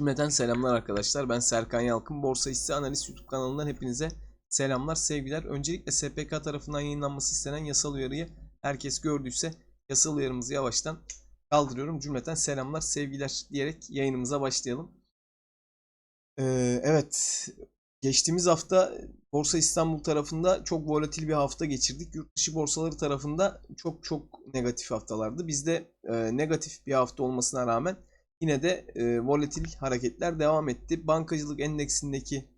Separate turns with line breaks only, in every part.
Cümleten selamlar arkadaşlar. Ben Serkan Yalkın. Borsa Hisse Analiz YouTube kanalından hepinize selamlar, sevgiler. Öncelikle SPK tarafından yayınlanması istenen yasal uyarıyı herkes gördüyse yasal uyarımızı yavaştan kaldırıyorum. Cümleten selamlar, sevgiler diyerek yayınımıza başlayalım. Ee, evet, geçtiğimiz hafta Borsa İstanbul tarafında çok volatil bir hafta geçirdik. Yurt dışı borsaları tarafında çok çok negatif haftalardı. Bizde e, negatif bir hafta olmasına rağmen yine de e, volatil hareketler devam etti. Bankacılık endeksindeki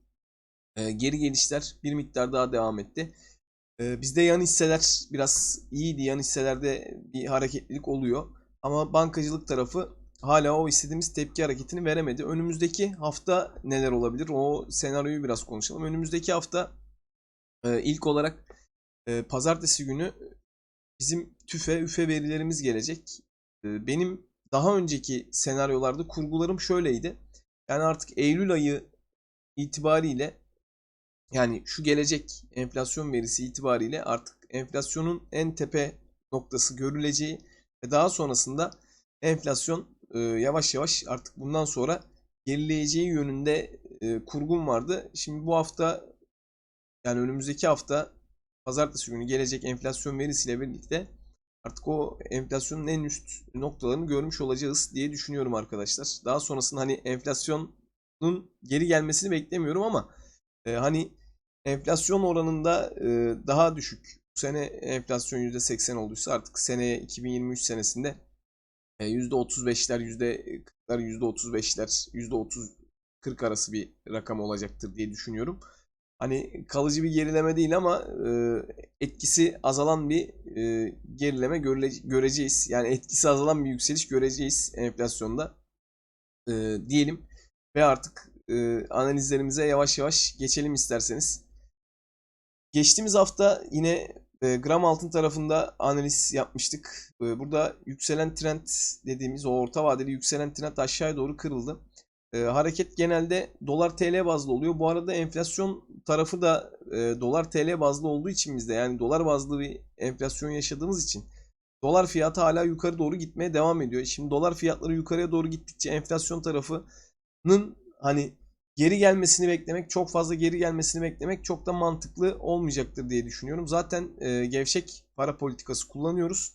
e, geri gelişler bir miktar daha devam etti. E, bizde yan hisseler biraz iyiydi. Yan hisselerde bir hareketlilik oluyor. Ama bankacılık tarafı hala o istediğimiz tepki hareketini veremedi. Önümüzdeki hafta neler olabilir? O senaryoyu biraz konuşalım. Önümüzdeki hafta e, ilk olarak e, pazartesi günü bizim tüfe üfe verilerimiz gelecek. E, benim daha önceki senaryolarda kurgularım şöyleydi. Yani artık Eylül ayı itibariyle yani şu gelecek enflasyon verisi itibariyle artık enflasyonun en tepe noktası görüleceği ve daha sonrasında enflasyon e, yavaş yavaş artık bundan sonra gerileyeceği yönünde e, kurgum vardı. Şimdi bu hafta yani önümüzdeki hafta pazartesi günü gelecek enflasyon verisiyle birlikte artık o enflasyonun en üst noktalarını görmüş olacağız diye düşünüyorum arkadaşlar. Daha sonrasında hani enflasyonun geri gelmesini beklemiyorum ama e, hani enflasyon oranında e, daha düşük. Bu sene enflasyon %80 olduysa artık seneye 2023 senesinde e, %35'ler, %40'lar, %35'ler, %30-40 arası bir rakam olacaktır diye düşünüyorum. Hani kalıcı bir gerileme değil ama e, etkisi azalan bir e, gerileme görele- göreceğiz. Yani etkisi azalan bir yükseliş göreceğiz enflasyonda e, diyelim. Ve artık e, analizlerimize yavaş yavaş geçelim isterseniz. Geçtiğimiz hafta yine e, gram altın tarafında analiz yapmıştık. E, burada yükselen trend dediğimiz o orta vadeli yükselen trend aşağıya doğru kırıldı. E, hareket genelde dolar TL bazlı oluyor. Bu arada enflasyon tarafı da e, dolar TL bazlı olduğu için bizde yani dolar bazlı bir enflasyon yaşadığımız için dolar fiyatı hala yukarı doğru gitmeye devam ediyor. Şimdi dolar fiyatları yukarıya doğru gittikçe enflasyon tarafının hani geri gelmesini beklemek, çok fazla geri gelmesini beklemek çok da mantıklı olmayacaktır diye düşünüyorum. Zaten e, gevşek para politikası kullanıyoruz.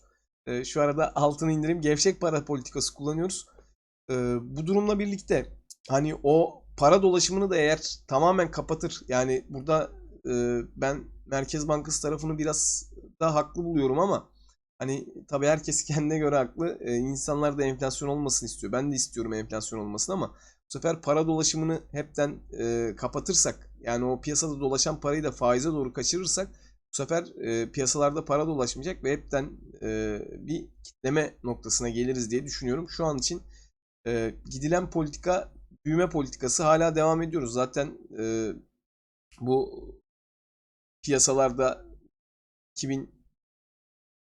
E, şu arada altını indireyim. Gevşek para politikası kullanıyoruz. E, bu durumla birlikte hani o para dolaşımını da eğer tamamen kapatır. Yani burada e, ben Merkez Bankası tarafını biraz da haklı buluyorum ama hani tabii herkes kendine göre haklı. E, insanlar da enflasyon olmasını istiyor. Ben de istiyorum enflasyon olmasını ama bu sefer para dolaşımını hepten e, kapatırsak yani o piyasada dolaşan parayı da faize doğru kaçırırsak bu sefer e, piyasalarda para dolaşmayacak ve hepten e, bir kitleme noktasına geliriz diye düşünüyorum. Şu an için e, gidilen politika büyüme politikası hala devam ediyoruz. Zaten e, bu piyasalarda 2000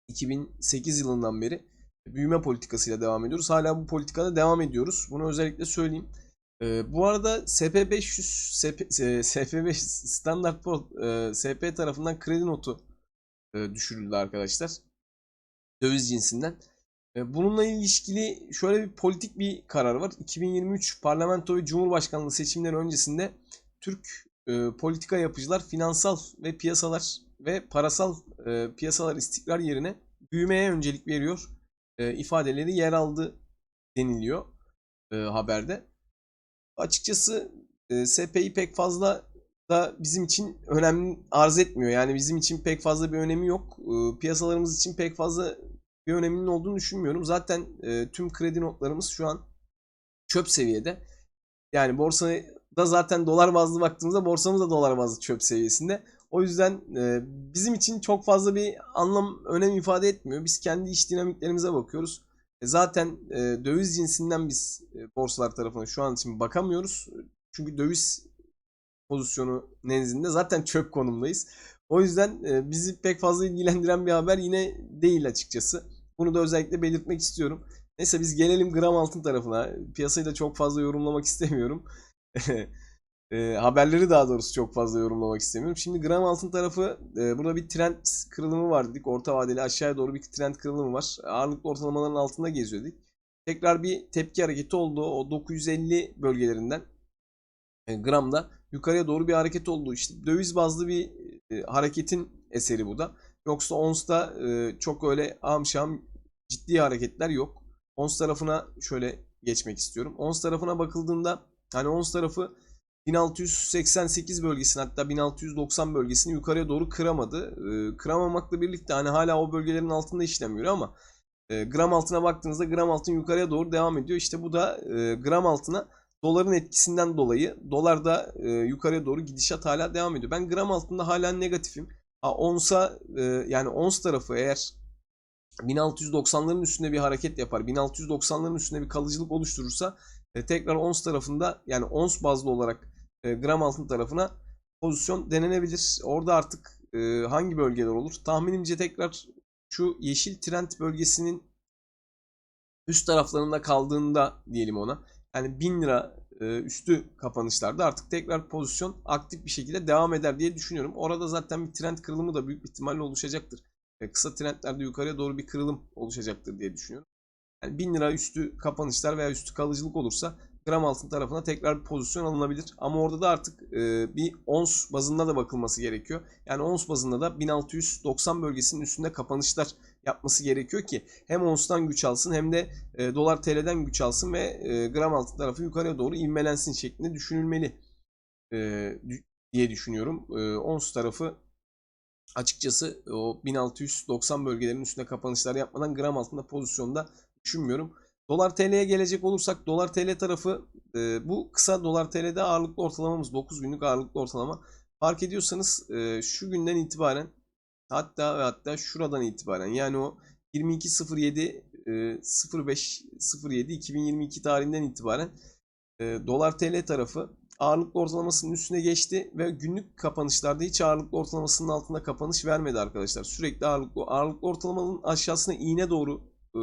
2008 yılından beri büyüme politikasıyla devam ediyoruz. Hala bu politikada devam ediyoruz. Bunu özellikle söyleyeyim. Ee, bu arada SP500 SP, e, SP5 Standard Poor e, SP tarafından kredi notu e, düşürüldü arkadaşlar. Döviz cinsinden. Bununla ilişkili şöyle bir politik bir karar var. 2023 parlamento ve cumhurbaşkanlığı seçimleri öncesinde Türk e, politika yapıcılar finansal ve piyasalar ve parasal e, piyasalar istikrar yerine büyümeye öncelik veriyor e, ifadeleri yer aldı deniliyor haberde. Açıkçası e, SP'yi pek fazla da bizim için önemli arz etmiyor. Yani bizim için pek fazla bir önemi yok. Piyasalarımız için pek fazla bir öneminin olduğunu düşünmüyorum. Zaten e, tüm kredi notlarımız şu an çöp seviyede. Yani borsada zaten dolar bazlı baktığımızda borsamız da dolar bazlı çöp seviyesinde. O yüzden e, bizim için çok fazla bir anlam, önem ifade etmiyor. Biz kendi iş dinamiklerimize bakıyoruz. E, zaten e, döviz cinsinden biz e, borsalar tarafına şu an için bakamıyoruz. Çünkü döviz pozisyonu nezdinde zaten çöp konumdayız. O yüzden e, bizi pek fazla ilgilendiren bir haber yine değil açıkçası. Bunu da özellikle belirtmek istiyorum. Neyse biz gelelim gram altın tarafına. Piyasayı da çok fazla yorumlamak istemiyorum. e, haberleri daha doğrusu çok fazla yorumlamak istemiyorum. Şimdi gram altın tarafı e, burada bir trend kırılımı var dedik. Orta vadeli aşağıya doğru bir trend kırılımı var. Ağırlıklı ortalamaların altında geziyorduk. tekrar bir tepki hareketi oldu. O 950 bölgelerinden e, gramda yukarıya doğru bir hareket oldu. İşte döviz bazlı bir e, hareketin eseri bu da. Yoksa ONS'ta e, çok öyle amşam ciddi hareketler yok. ONS tarafına şöyle geçmek istiyorum. ONS tarafına bakıldığında hani ONS tarafı 1688 bölgesini hatta 1690 bölgesini yukarıya doğru kıramadı. E, kıramamakla birlikte hani hala o bölgelerin altında işlem görüyor ama e, gram altına baktığınızda gram altın yukarıya doğru devam ediyor. İşte bu da e, gram altına doların etkisinden dolayı dolar da e, yukarıya doğru gidişat hala devam ediyor. Ben gram altında hala negatifim. Onsa e, yani ons tarafı eğer 1690'ların üstünde bir hareket yapar. 1690'ların üstünde bir kalıcılık oluşturursa e, tekrar ons tarafında yani ons bazlı olarak e, gram altın tarafına pozisyon denenebilir. Orada artık e, hangi bölgeler olur? Tahminimce tekrar şu yeşil trend bölgesinin üst taraflarında kaldığında diyelim ona. Yani 1000 lira üstü kapanışlarda artık tekrar pozisyon aktif bir şekilde devam eder diye düşünüyorum. Orada zaten bir trend kırılımı da büyük ihtimalle oluşacaktır. E, kısa trendlerde yukarıya doğru bir kırılım oluşacaktır diye düşünüyorum. Yani 1000 lira üstü kapanışlar veya üstü kalıcılık olursa gram altın tarafına tekrar bir pozisyon alınabilir. Ama orada da artık e, bir ons bazında da bakılması gerekiyor. Yani ons bazında da 1690 bölgesinin üstünde kapanışlar yapması gerekiyor ki hem onstan güç alsın hem de e, dolar TL'den güç alsın ve e, gram altın tarafı yukarıya doğru inmelensin şeklinde düşünülmeli e, diye düşünüyorum. E, ons tarafı açıkçası o 1690 bölgelerinin üstünde kapanışlar yapmadan gram altında pozisyonda düşünmüyorum. Dolar TL'ye gelecek olursak dolar TL tarafı e, bu kısa dolar TL'de ağırlıklı ortalamamız 9 günlük ağırlıklı ortalama. Fark ediyorsanız e, şu günden itibaren hatta ve hatta şuradan itibaren yani o 22.07 05 07 2022 tarihinden itibaren e, dolar TL tarafı ağırlıklı ortalamasının üstüne geçti ve günlük kapanışlarda hiç ağırlıklı ortalamasının altında kapanış vermedi arkadaşlar. Sürekli ağırlıklı ağırlıklı ortalamanın aşağısına iğne doğru e,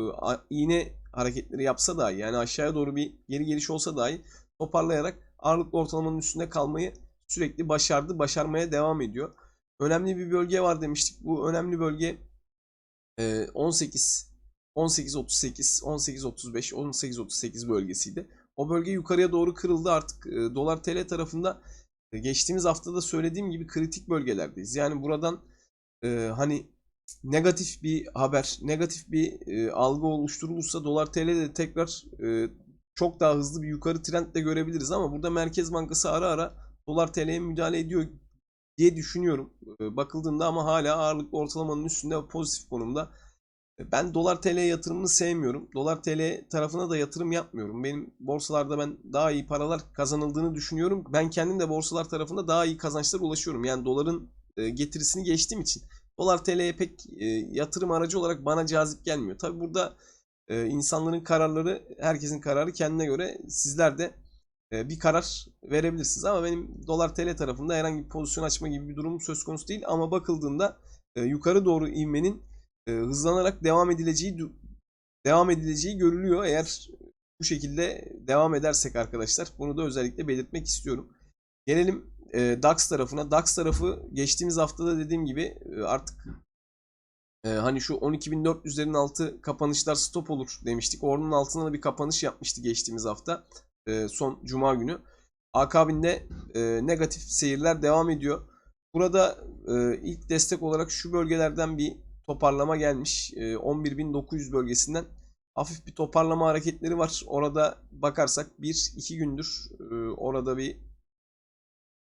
iğne hareketleri yapsa dahi yani aşağıya doğru bir geri geliş olsa dahi toparlayarak ağırlıklı ortalamanın üstünde kalmayı sürekli başardı, başarmaya devam ediyor. Önemli bir bölge var demiştik. Bu önemli bölge 18 18 38 18 35 18 38 bölgesiydi. O bölge yukarıya doğru kırıldı artık e, dolar TL tarafında e, geçtiğimiz haftada söylediğim gibi kritik bölgelerdeyiz. Yani buradan e, hani negatif bir haber, negatif bir algı oluşturulursa dolar TL'de tekrar çok daha hızlı bir yukarı trend de görebiliriz ama burada Merkez Bankası ara ara dolar TL'ye müdahale ediyor diye düşünüyorum. E, bakıldığında ama hala ağırlıklı ortalamanın üstünde pozitif konumda. E, ben dolar TL yatırımını sevmiyorum. Dolar TL tarafına da yatırım yapmıyorum. Benim borsalarda ben daha iyi paralar kazanıldığını düşünüyorum. Ben kendim de borsalar tarafında daha iyi kazançlara ulaşıyorum. Yani doların e, getirisini geçtiğim için dolar TL'ye pek e, yatırım aracı olarak bana cazip gelmiyor. Tabi burada e, insanların kararları, herkesin kararı kendine göre. Sizler de bir karar verebilirsiniz. Ama benim dolar TL tarafında herhangi bir pozisyon açma gibi bir durum söz konusu değil. Ama bakıldığında e, yukarı doğru inmenin e, hızlanarak devam edileceği devam edileceği görülüyor. Eğer bu şekilde devam edersek arkadaşlar bunu da özellikle belirtmek istiyorum. Gelelim e, DAX tarafına. DAX tarafı geçtiğimiz haftada dediğim gibi e, artık e, hani şu 12.400'lerin altı kapanışlar stop olur demiştik. Onun altına da bir kapanış yapmıştı geçtiğimiz hafta. E, son cuma günü. Akabinde e, negatif seyirler devam ediyor. Burada e, ilk destek olarak şu bölgelerden bir toparlama gelmiş. E, 11.900 bölgesinden hafif bir toparlama hareketleri var. Orada bakarsak 1-2 gündür orada bir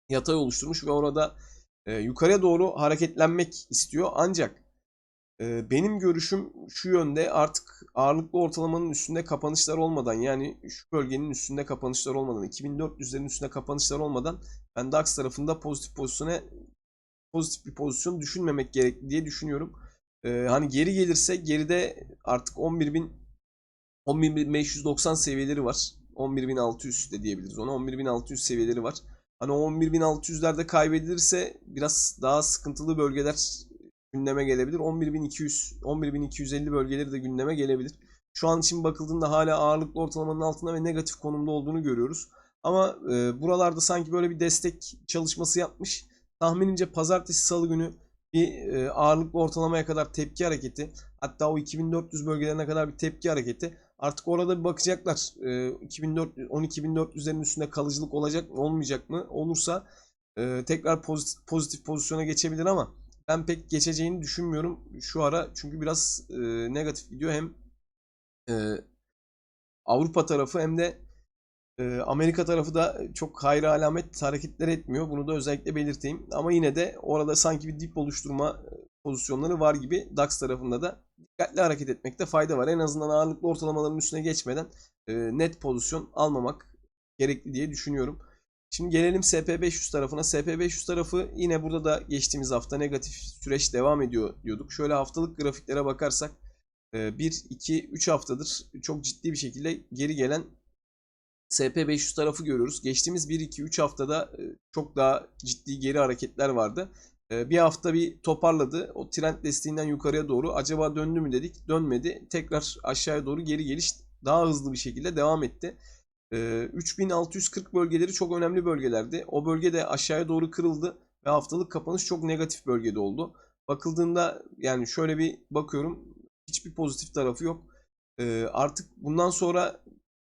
yatay oluşturmuş ve orada yukarıya doğru hareketlenmek istiyor. Ancak benim görüşüm şu yönde artık ağırlıklı ortalamanın üstünde kapanışlar olmadan yani şu bölgenin üstünde kapanışlar olmadan 2400'lerin üstünde kapanışlar olmadan ben DAX tarafında pozitif pozisyona pozitif bir pozisyon düşünmemek gerekli diye düşünüyorum. E, hani geri gelirse geride artık 11.000 11.590 seviyeleri var. 11.600 de diyebiliriz ona. 11.600 seviyeleri var. Hani 11.600'lerde kaybedilirse biraz daha sıkıntılı bölgeler gündeme gelebilir. 11.200, 11.250 bölgeleri de gündeme gelebilir. Şu an için bakıldığında hala ağırlıklı ortalamanın altında ve negatif konumda olduğunu görüyoruz. Ama e, buralarda sanki böyle bir destek çalışması yapmış. Tahminimce pazartesi salı günü bir e, ağırlıklı ortalamaya kadar tepki hareketi hatta o 2400 bölgelerine kadar bir tepki hareketi Artık orada bir bakacaklar. E, 2400 12400'lerin üstünde kalıcılık olacak mı, olmayacak mı? Olursa e, tekrar pozitif, pozitif pozisyona geçebilir ama ben pek geçeceğini düşünmüyorum şu ara. Çünkü biraz e, negatif gidiyor hem e, Avrupa tarafı hem de e, Amerika tarafı da çok hayra alamet hareketler etmiyor. Bunu da özellikle belirteyim. Ama yine de orada sanki bir dip oluşturma pozisyonları var gibi DAX tarafında da dikkatli hareket etmekte fayda var. En azından ağırlıklı ortalamaların üstüne geçmeden e, net pozisyon almamak gerekli diye düşünüyorum. Şimdi gelelim SP500 tarafına. SP500 tarafı yine burada da geçtiğimiz hafta negatif süreç devam ediyor diyorduk. Şöyle haftalık grafiklere bakarsak 1, 2, 3 haftadır çok ciddi bir şekilde geri gelen SP500 tarafı görüyoruz. Geçtiğimiz 1, 2, 3 haftada e, çok daha ciddi geri hareketler vardı. E, Bir hafta bir toparladı. O trend desteğinden yukarıya doğru acaba döndü mü dedik. Dönmedi. Tekrar aşağıya doğru geri geliş daha hızlı bir şekilde devam etti. E, 3640 bölgeleri çok önemli bölgelerdi. O bölge de aşağıya doğru kırıldı ve haftalık kapanış çok negatif bölgede oldu. Bakıldığında yani şöyle bir bakıyorum hiçbir pozitif tarafı yok. E, artık bundan sonra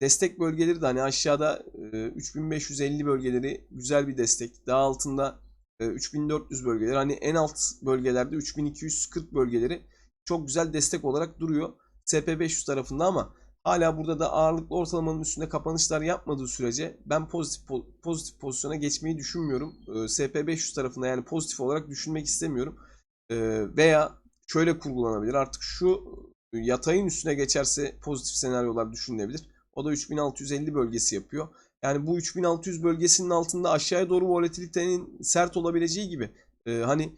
destek bölgeleri de hani aşağıda e, 3550 bölgeleri güzel bir destek. Daha altında e, 3400 bölgeleri hani en alt bölgelerde 3240 bölgeleri çok güzel destek olarak duruyor. SP500 tarafında ama hala burada da ağırlıklı ortalamanın üstünde kapanışlar yapmadığı sürece ben pozitif po- pozitif pozisyona geçmeyi düşünmüyorum. E, SP500 tarafında yani pozitif olarak düşünmek istemiyorum. E, veya şöyle kurgulanabilir. Artık şu yatayın üstüne geçerse pozitif senaryolar düşünülebilir. O da 3650 bölgesi yapıyor. Yani bu 3600 bölgesinin altında aşağıya doğru volatilitenin sert olabileceği gibi e, hani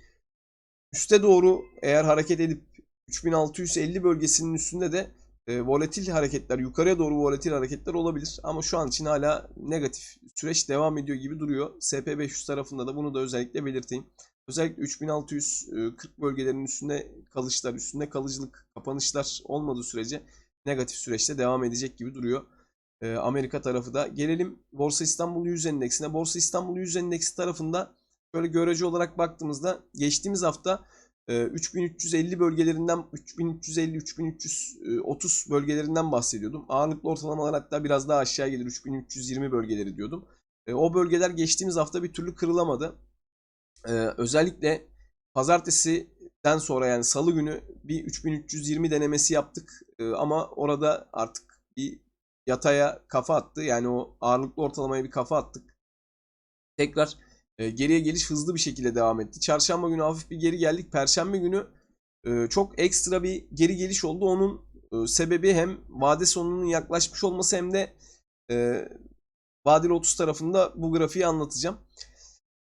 üste doğru eğer hareket edip 3650 bölgesinin üstünde de e, volatil hareketler, yukarıya doğru volatil hareketler olabilir. Ama şu an için hala negatif süreç devam ediyor gibi duruyor. SP500 tarafında da bunu da özellikle belirteyim. Özellikle 3640 bölgelerinin üstünde kalışlar, üstünde kalıcılık, kapanışlar olmadığı sürece negatif süreçte devam edecek gibi duruyor. Ee, Amerika tarafı da. Gelelim Borsa İstanbul 100 endeksine. Borsa İstanbul 100 endeksi tarafında şöyle görece olarak baktığımızda geçtiğimiz hafta e, 3350 bölgelerinden 3350-3330 bölgelerinden bahsediyordum. Ağırlıklı ortalamalar hatta biraz daha aşağı gelir 3320 bölgeleri diyordum. E, o bölgeler geçtiğimiz hafta bir türlü kırılamadı. E, özellikle pazartesiden sonra yani salı günü bir 3320 denemesi yaptık. Ama orada artık bir yataya kafa attı. Yani o ağırlıklı ortalamaya bir kafa attık. Tekrar e, geriye geliş hızlı bir şekilde devam etti. Çarşamba günü hafif bir geri geldik. Perşembe günü e, çok ekstra bir geri geliş oldu. Onun e, sebebi hem vade sonunun yaklaşmış olması hem de e, vadeli 30 tarafında bu grafiği anlatacağım.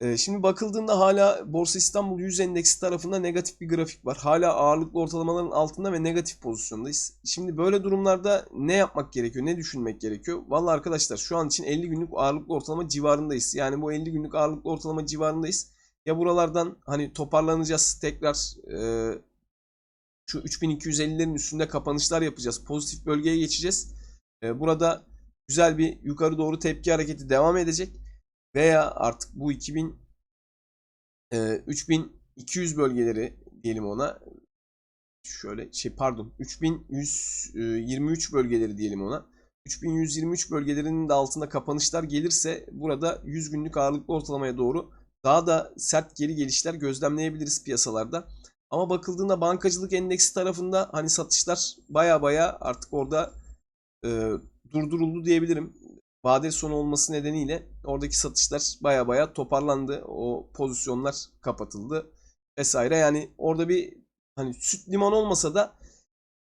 E, şimdi bakıldığında hala Borsa İstanbul 100 endeksi tarafında negatif bir grafik var. Hala ağırlıklı ortalamaların altında ve negatif pozisyondayız. Şimdi böyle durumlarda ne yapmak gerekiyor? Ne düşünmek gerekiyor? Vallahi arkadaşlar şu an için 50 günlük ağırlıklı ortalama civarındayız. Yani bu 50 günlük ağırlıklı ortalama civarındayız. Ya buralardan hani toparlanacağız tekrar e, şu 3250'lerin üstünde kapanışlar yapacağız. Pozitif bölgeye geçeceğiz. E, burada güzel bir yukarı doğru tepki hareketi devam edecek veya artık bu 2000 e, 3200 bölgeleri diyelim ona. Şöyle şey pardon 3123 bölgeleri diyelim ona. 3123 bölgelerinin de altında kapanışlar gelirse burada 100 günlük ağırlıklı ortalamaya doğru daha da sert geri gelişler gözlemleyebiliriz piyasalarda. Ama bakıldığında bankacılık endeksi tarafında hani satışlar baya baya artık orada e, durduruldu diyebilirim vadeli sonu olması nedeniyle oradaki satışlar baya baya toparlandı. O pozisyonlar kapatıldı vesaire. Yani orada bir hani süt liman olmasa da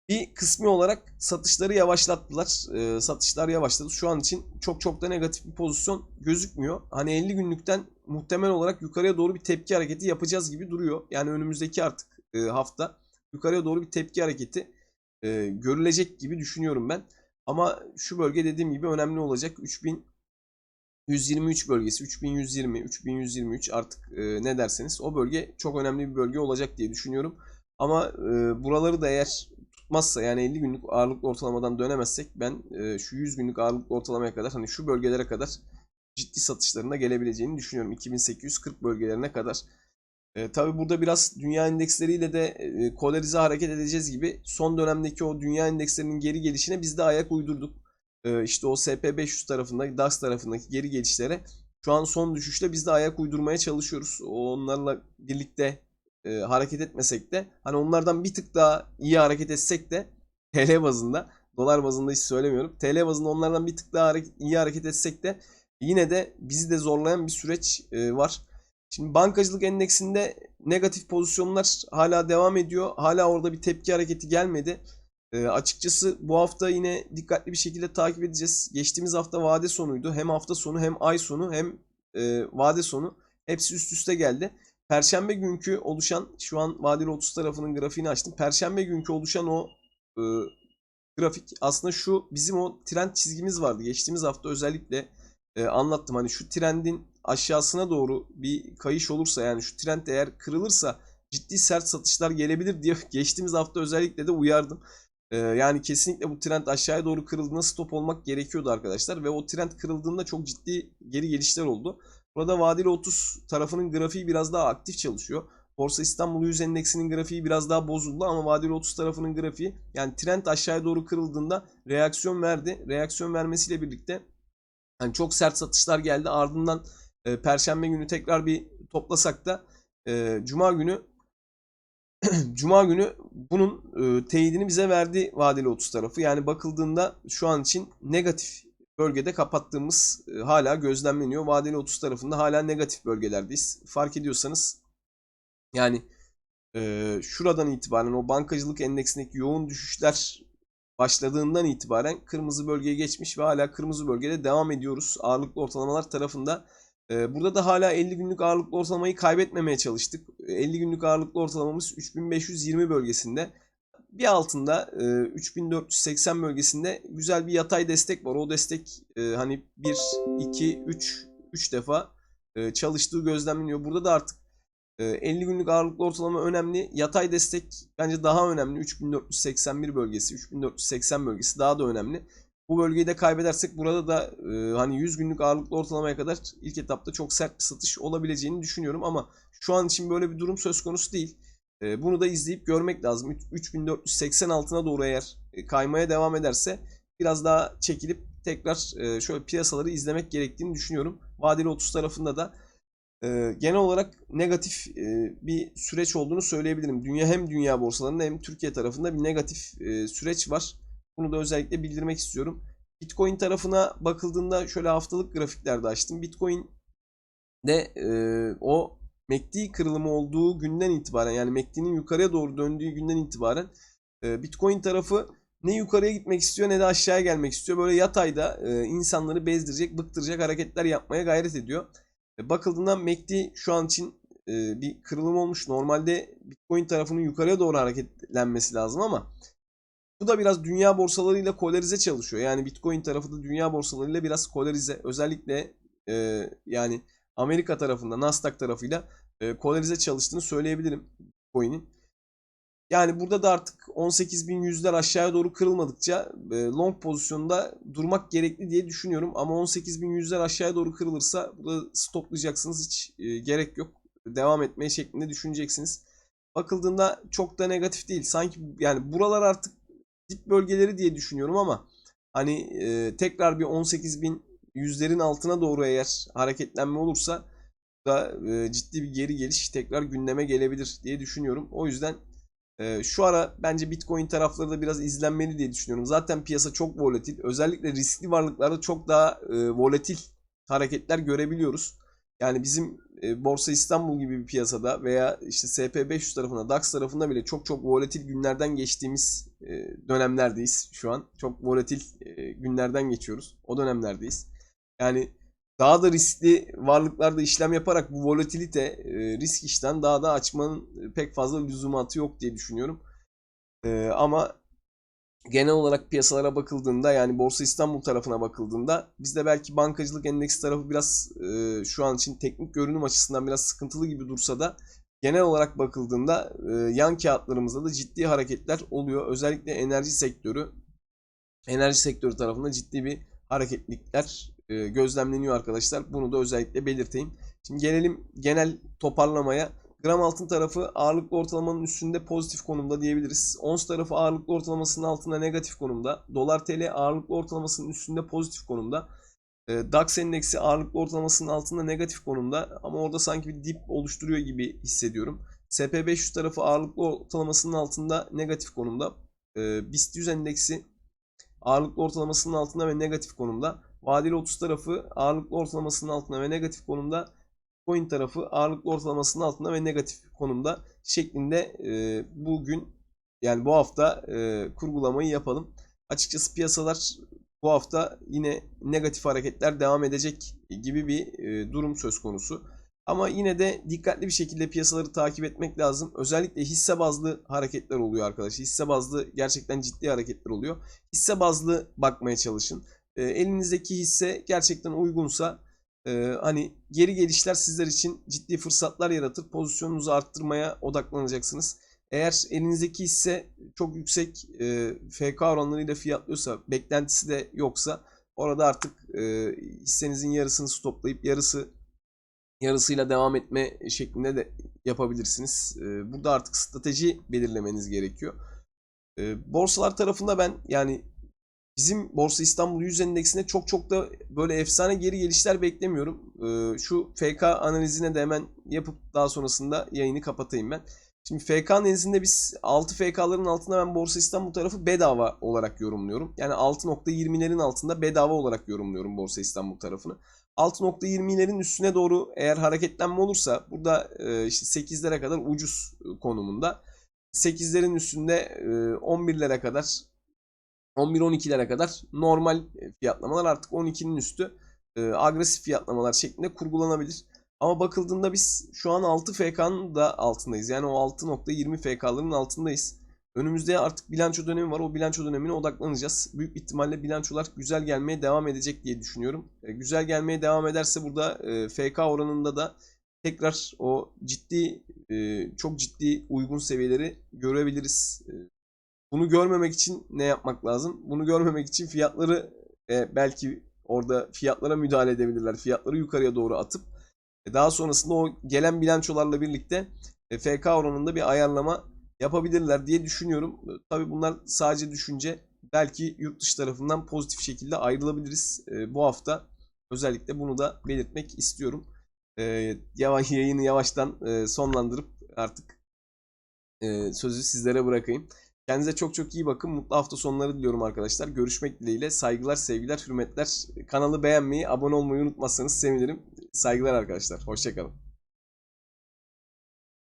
bir kısmi olarak satışları yavaşlattılar. E, satışlar yavaşladı. Şu an için çok çok da negatif bir pozisyon gözükmüyor. Hani 50 günlükten muhtemel olarak yukarıya doğru bir tepki hareketi yapacağız gibi duruyor. Yani önümüzdeki artık e, hafta yukarıya doğru bir tepki hareketi e, görülecek gibi düşünüyorum ben. Ama şu bölge dediğim gibi önemli olacak. 3123 bölgesi, 3120, 3123 artık e, ne derseniz o bölge çok önemli bir bölge olacak diye düşünüyorum. Ama e, buraları da eğer tutmazsa yani 50 günlük ağırlıklı ortalamadan dönemezsek ben e, şu 100 günlük ağırlıklı ortalamaya kadar hani şu bölgelere kadar ciddi satışlarına gelebileceğini düşünüyorum. 2840 bölgelerine kadar E, tabii burada biraz dünya endeksleriyle de e, kolerize hareket edeceğiz gibi son dönemdeki o dünya endekslerinin geri gelişine biz de ayak uydurduk. E, işte o SP500 tarafındaki DAX tarafındaki geri gelişlere şu an son düşüşte biz de ayak uydurmaya çalışıyoruz. Onlarla birlikte e, hareket etmesek de hani onlardan bir tık daha iyi hareket etsek de TL bazında dolar bazında hiç söylemiyorum. TL bazında onlardan bir tık daha hareket, iyi hareket etsek de yine de bizi de zorlayan bir süreç e, var. Şimdi bankacılık endeksinde negatif pozisyonlar hala devam ediyor. Hala orada bir tepki hareketi gelmedi. E, açıkçası bu hafta yine dikkatli bir şekilde takip edeceğiz. Geçtiğimiz hafta vade sonuydu. Hem hafta sonu hem ay sonu hem e, vade sonu hepsi üst üste geldi. Perşembe günkü oluşan şu an vadeli 30 tarafının grafiğini açtım. Perşembe günkü oluşan o e, grafik aslında şu bizim o trend çizgimiz vardı. Geçtiğimiz hafta özellikle e, anlattım. Hani şu trendin aşağısına doğru bir kayış olursa yani şu trend eğer kırılırsa ciddi sert satışlar gelebilir diye geçtiğimiz hafta özellikle de uyardım. E, yani kesinlikle bu trend aşağıya doğru kırıldığında stop olmak gerekiyordu arkadaşlar ve o trend kırıldığında çok ciddi geri gelişler oldu. Burada vadeli 30 tarafının grafiği biraz daha aktif çalışıyor. Borsa İstanbul 100 endeksinin grafiği biraz daha bozuldu ama vadeli 30 tarafının grafiği yani trend aşağıya doğru kırıldığında reaksiyon verdi. Reaksiyon vermesiyle birlikte yani çok sert satışlar geldi. Ardından e, perşembe günü tekrar bir toplasak da e, cuma günü cuma günü bunun e, teyidini bize verdi vadeli 30 tarafı. Yani bakıldığında şu an için negatif bölgede kapattığımız e, hala gözlemleniyor. Vadeli 30 tarafında hala negatif bölgelerdeyiz. Fark ediyorsanız yani e, şuradan itibaren o bankacılık endeksindeki yoğun düşüşler başladığından itibaren kırmızı bölgeye geçmiş ve hala kırmızı bölgede devam ediyoruz. Ağırlıklı ortalamalar tarafında. E, burada da hala 50 günlük ağırlıklı ortalamayı kaybetmemeye çalıştık. 50 günlük ağırlıklı ortalamamız 3520 bölgesinde. Bir altında e, 3480 bölgesinde güzel bir yatay destek var. O destek e, hani 1, 2, 3, 3 defa e, çalıştığı gözlemleniyor. Burada da artık 50 günlük ağırlıklı ortalama önemli. Yatay destek bence daha önemli. 3481 bölgesi, 3480 bölgesi daha da önemli. Bu bölgeyi de kaybedersek burada da e, hani 100 günlük ağırlıklı ortalamaya kadar ilk etapta çok sert bir satış olabileceğini düşünüyorum ama şu an için böyle bir durum söz konusu değil. E, bunu da izleyip görmek lazım. 3480 altına doğru eğer e, kaymaya devam ederse biraz daha çekilip tekrar e, şöyle piyasaları izlemek gerektiğini düşünüyorum. Vadeli 30 tarafında da e, genel olarak negatif e, bir süreç olduğunu söyleyebilirim. Dünya hem dünya borsalarında hem Türkiye tarafında bir negatif e, süreç var. Bunu da özellikle bildirmek istiyorum. Bitcoin tarafına bakıldığında şöyle haftalık grafiklerde açtım. Bitcoin de e, o MACD kırılımı olduğu günden itibaren yani MACD'nin yukarıya doğru döndüğü günden itibaren e, Bitcoin tarafı ne yukarıya gitmek istiyor ne de aşağıya gelmek istiyor. Böyle yatayda e, insanları bezdirecek, bıktıracak hareketler yapmaya gayret ediyor. E, bakıldığında MACD şu an için e, bir kırılım olmuş. Normalde Bitcoin tarafının yukarıya doğru hareketlenmesi lazım ama bu da biraz dünya borsalarıyla kolerize çalışıyor. Yani Bitcoin tarafı da dünya borsalarıyla biraz kolerize. Özellikle e, yani Amerika tarafında Nasdaq tarafıyla e, kolerize çalıştığını söyleyebilirim Bitcoin'in. Yani burada da artık 18.100'ler aşağıya doğru kırılmadıkça e, long pozisyonda durmak gerekli diye düşünüyorum. Ama 18.100'ler aşağıya doğru kırılırsa burada stoplayacaksınız. Hiç e, gerek yok. Devam etmeye şeklinde düşüneceksiniz. Bakıldığında çok da negatif değil. Sanki yani buralar artık dip bölgeleri diye düşünüyorum ama hani e, tekrar bir 18.100'lerin altına doğru eğer hareketlenme olursa da e, ciddi bir geri geliş tekrar gündeme gelebilir diye düşünüyorum. O yüzden ee, şu ara bence Bitcoin tarafları da biraz izlenmeli diye düşünüyorum. Zaten piyasa çok volatil. Özellikle riskli varlıklarda çok daha e, volatil hareketler görebiliyoruz. Yani bizim e, Borsa İstanbul gibi bir piyasada veya işte SP500 tarafında, DAX tarafında bile çok çok volatil günlerden geçtiğimiz e, dönemlerdeyiz şu an. Çok volatil e, günlerden geçiyoruz. O dönemlerdeyiz. Yani daha da riskli varlıklarda işlem yaparak bu volatilite risk işten daha da açmanın pek fazla lüzumatı yok diye düşünüyorum. Ama genel olarak piyasalara bakıldığında yani Borsa İstanbul tarafına bakıldığında bizde belki bankacılık endeksi tarafı biraz e, şu an için teknik görünüm açısından biraz sıkıntılı gibi dursa da genel olarak bakıldığında yan kağıtlarımızda da ciddi hareketler oluyor. Özellikle enerji sektörü enerji sektörü tarafında ciddi bir hareketlikler e, gözlemleniyor arkadaşlar. Bunu da özellikle belirteyim. Şimdi gelelim genel toparlamaya. Gram altın tarafı ağırlıklı ortalamanın üstünde pozitif konumda diyebiliriz. Ons tarafı ağırlıklı ortalamasının altında negatif konumda. Dolar TL ağırlıklı ortalamasının üstünde pozitif konumda. E, DAX endeksi ağırlıklı ortalamasının altında negatif konumda ama orada sanki bir dip oluşturuyor gibi hissediyorum. SP500 tarafı ağırlıklı ortalamasının altında negatif konumda. E, BIST 100 endeksi ağırlıklı ortalamasının altında ve negatif konumda. Vadeli 30 tarafı ağırlıklı ortalamasının altında ve negatif konumda. Coin tarafı ağırlıklı ortalamasının altında ve negatif konumda şeklinde e, bugün yani bu hafta e, kurgulamayı yapalım. Açıkçası piyasalar bu hafta yine negatif hareketler devam edecek gibi bir e, durum söz konusu. Ama yine de dikkatli bir şekilde piyasaları takip etmek lazım. Özellikle hisse bazlı hareketler oluyor arkadaşlar. Hisse bazlı gerçekten ciddi hareketler oluyor. Hisse bazlı bakmaya çalışın. Elinizdeki hisse gerçekten uygunsa e, hani geri gelişler sizler için ciddi fırsatlar yaratır. Pozisyonunuzu arttırmaya odaklanacaksınız. Eğer elinizdeki hisse çok yüksek e, FK oranlarıyla fiyatlıyorsa, beklentisi de yoksa orada artık e, hissenizin yarısını stoplayıp yarısı yarısıyla devam etme şeklinde de yapabilirsiniz. E, burada artık strateji belirlemeniz gerekiyor. E, borsalar tarafında ben yani bizim Borsa İstanbul 100 endeksine çok çok da böyle efsane geri gelişler beklemiyorum. E, şu FK analizine de hemen yapıp daha sonrasında yayını kapatayım ben. Şimdi FK nezdinde biz 6 FK'ların altında ben Borsa İstanbul tarafı bedava olarak yorumluyorum. Yani 6.20'lerin altında bedava olarak yorumluyorum Borsa İstanbul tarafını. 6.20'lerin üstüne doğru eğer hareketlenme olursa burada e, işte 8'lere kadar ucuz konumunda. 8'lerin üstünde e, 11'lere kadar 11-12'lere kadar normal fiyatlamalar artık 12'nin üstü e, agresif fiyatlamalar şeklinde kurgulanabilir. Ama bakıldığında biz şu an 6 FK'nın da altındayız. Yani o 6.20 FK'ların altındayız. Önümüzde artık bilanço dönemi var. O bilanço dönemine odaklanacağız. Büyük ihtimalle bilançolar güzel gelmeye devam edecek diye düşünüyorum. E, güzel gelmeye devam ederse burada e, FK oranında da tekrar o ciddi e, çok ciddi uygun seviyeleri görebiliriz. E, bunu görmemek için ne yapmak lazım? Bunu görmemek için fiyatları e, belki orada fiyatlara müdahale edebilirler. Fiyatları yukarıya doğru atıp e, daha sonrasında o gelen bilançolarla birlikte e, FK oranında bir ayarlama yapabilirler diye düşünüyorum. Tabi bunlar sadece düşünce. Belki yurt dışı tarafından pozitif şekilde ayrılabiliriz e, bu hafta. Özellikle bunu da belirtmek istiyorum. Yavaş yayını yavaştan sonlandırıp artık sözü sizlere bırakayım. Kendinize çok çok iyi bakın. Mutlu hafta sonları diliyorum arkadaşlar. Görüşmek dileğiyle. Saygılar, sevgiler, hürmetler. Kanalı beğenmeyi, abone olmayı unutmazsanız sevinirim. Saygılar arkadaşlar. Hoşçakalın.